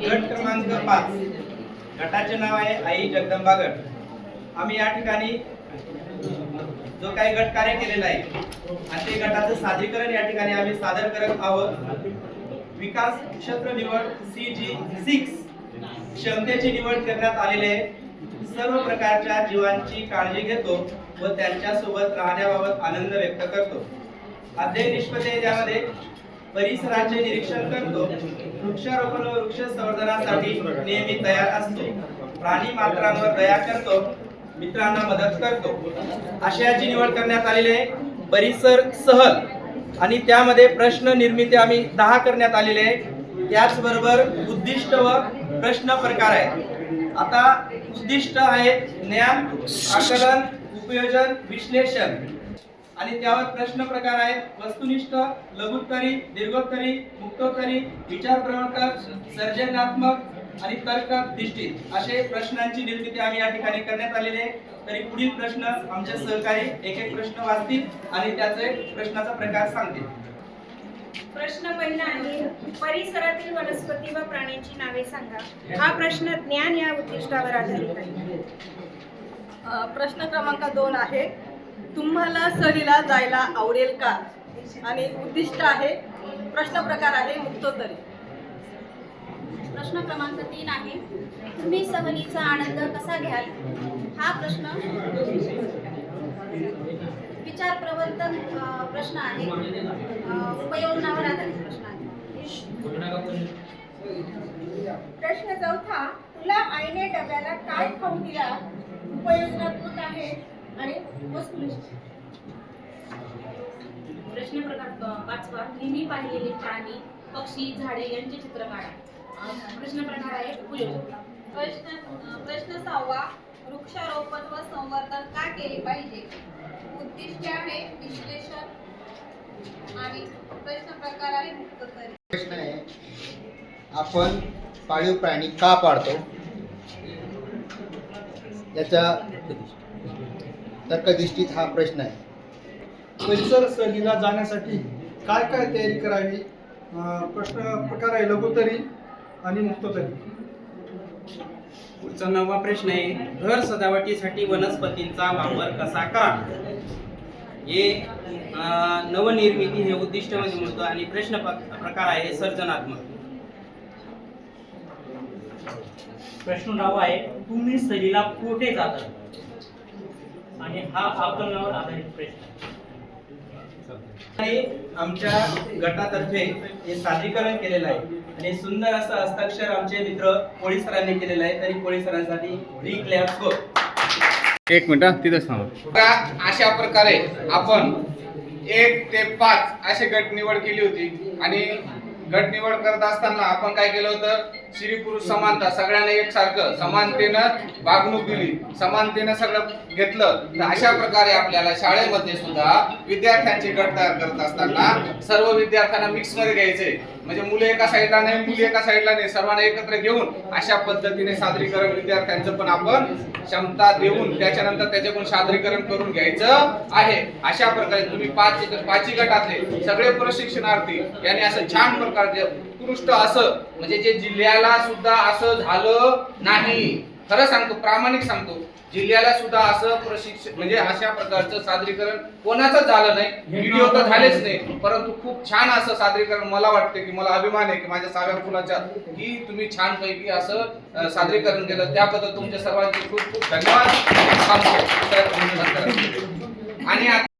गट क्रमांक पाच. गटाचे नाव आहे आई जगदंबा गट आम्ही या ठिकाणी जो काही गट कार्य केलेला आहे आणि ते गटाचं सादरीकरण या ठिकाणी आम्ही सादर करत आहोत. विकास क्षेत्र निवड सी जी सिक्स क्षमतेची निवड करण्यात आलेली आहे. सर्व प्रकारच्या जीवांची काळजी घेतो व त्यांच्यासोबत राहण्याबाबत आनंद व्यक्त करतो. अध्ययन निष्पते यामध्ये परिसराचे निरीक्षण करतो. वृक्षारोपण व वृक्ष संवर्धनासाठी नेहमी तयार असतो. प्राणी मात्रांवर दया करतो. मित्रांना मदत करतो. आशयाची निवड करण्यात आलेली आहे. परिसर सहल. आणि त्यामध्ये प्रश्न निर्मिती आम्ही दहा करण्यात आलेले आहे. त्याचबरोबर उद्दिष्ट व प्रश्न प्रकार आहे आता उद्दिष्ट आहे ज्ञान आकलन उपयोजन विश्लेषण. आणि त्यावर प्रश्न प्रकार आहेत. वस्तुनिष्ठ लघुत्तरी दीर्घोत्तरी मुक्तोत्तरी विचार प्रवर्तक सर्जनात्मक आणि तर्क दिष्टित असे प्रश्नांची निर्मिती आम्ही या ठिकाणी करण्यात आलेली आहे. तरी पुढील प्रश्न आमचे सहकारी एक एक प्रश्न वाचतील आणि त्याचे प्रश्नाचा प्रकार सांगतील. प्रश्न पहिला आहे परिसरातील वनस्पती व प्राण्यांची नावे सांगा. हा प्रश्न ज्ञान या उद्दिष्टावर आधारित आहे. प्रश्न क्रमांक दोन आहे. तुम्हाला सहलीला जायला आवडेल का? आणि उद्दिष्ट आहे प्रश्न प्रकार आहे मुक्तोत्तरी. प्रश्न क्रमांक तीन आहे तुम्ही सहलीचा आनंद कसा घ्याल? हा प्रश्न. विचार प्रवर्तन प्रश्न आहे. उपयोजनावर आधारित प्रश्न आहे. प्रश्न चौथा तुला आईने डब्याला काय खाऊ दिला? उपयोजनात्मक आहे. प्रश्न प्रकार पाचवा. नेहमी पाहिलेले प्राणी पक्षी झाडे यांचे चित्र काढा. प्रश्न प्रकार आहे उपयोग प्रश्न प्रश्न सहावा. वृक्षारोपण व संवर्धन का केले पाहिजे? उद्दिष्ट आहे विश्लेषण आणि प्रश्न प्रकार आहे प्रश्न आहे आपण पाळीव प्राणी का पाळतो? याचा तर्कदृष्टीत हा प्रश्न आहे. परिसर सहलीला जाण्यासाठी काय काय तयारी करावी? प्रश्न प्रकार आहे लघुतरी आणि मुक्ततरी. पुढचा नववा प्रश्न आहे घर सजावटीसाठी वनस्पतींचा वापर कसा करा हे अं, नवनिर्मिती हे उद्दिष्टमध्ये म्हणतो आणि प्रश्न प- प्रकार आहे सर्जनात्मक. प्रश्न नाव आहे तुम्ही सहलीला कुठे जाता? आणि हा आकलनावर आधारित प्रश्न आहे. आमच्या गटातर्फे हे सादरीकरण केलेलं आहे. आणि सुंदर असं हस्ताक्षर आमचे मित्र कोळी सरांनी केलेलं आहे. तरी कोळी सरांसाठी बिग क्लॅप स्कोर एक मिनिट तिथंच थांबा. आता अशा प्रकारे आपण एक ते पाच असे गट निवड केली होती. आणि गट निवड करत असताना आपण काय केलं होतं? स्त्री पुरुष समानता सगळ्यांना एकसारखं समानतेनं वागणूक दिली समानतेनं सगळं घेतलं तर अशा प्रकारे आपल्याला शाळेमध्ये सुद्धा विद्यार्थ्यांचे गट तयार करत असताना सर्व विद्यार्थ्यांना मिक्समध्ये घ्यायचे. म्हणजे मुले एका साईडला नाही मुली एका साईडला नाही सर्वांना एकत्र घेऊन अशा पद्धतीने सादरीकरण विद्यार्थ्यांचं पण आपण क्षमता देऊन त्याच्यानंतर त्याच्याकडून सादरीकरण करून घ्यायचं आहे. अशा प्रकारे तुम्ही पाच पाचही गटातले सगळे प्रशिक्षणार्थी यांनी असं छान प्रकारचे उत्कृष्ट असं म्हणजे जे जिल्ह्याला सुद्धा असं झालं नाही. खरं सांगतो प्रामाणिक सांगतो. जिल्ह्याला सुद्धा असं प्रशिक्षण म्हणजे अशा प्रकारचं सादरीकरण कोणाचंच झालं नाही. व्हिडिओ तर झालेच नाही. परंतु खूप छान असं सादरीकरण मला वाटते की मला अभिमान आहे की माझ्या साव्या फुलाच्या की तुम्ही छान पैकी असं सादरीकरण केलं. त्याबद्दल तुमच्या सर्वांचे खूप खूप धन्यवाद. आणि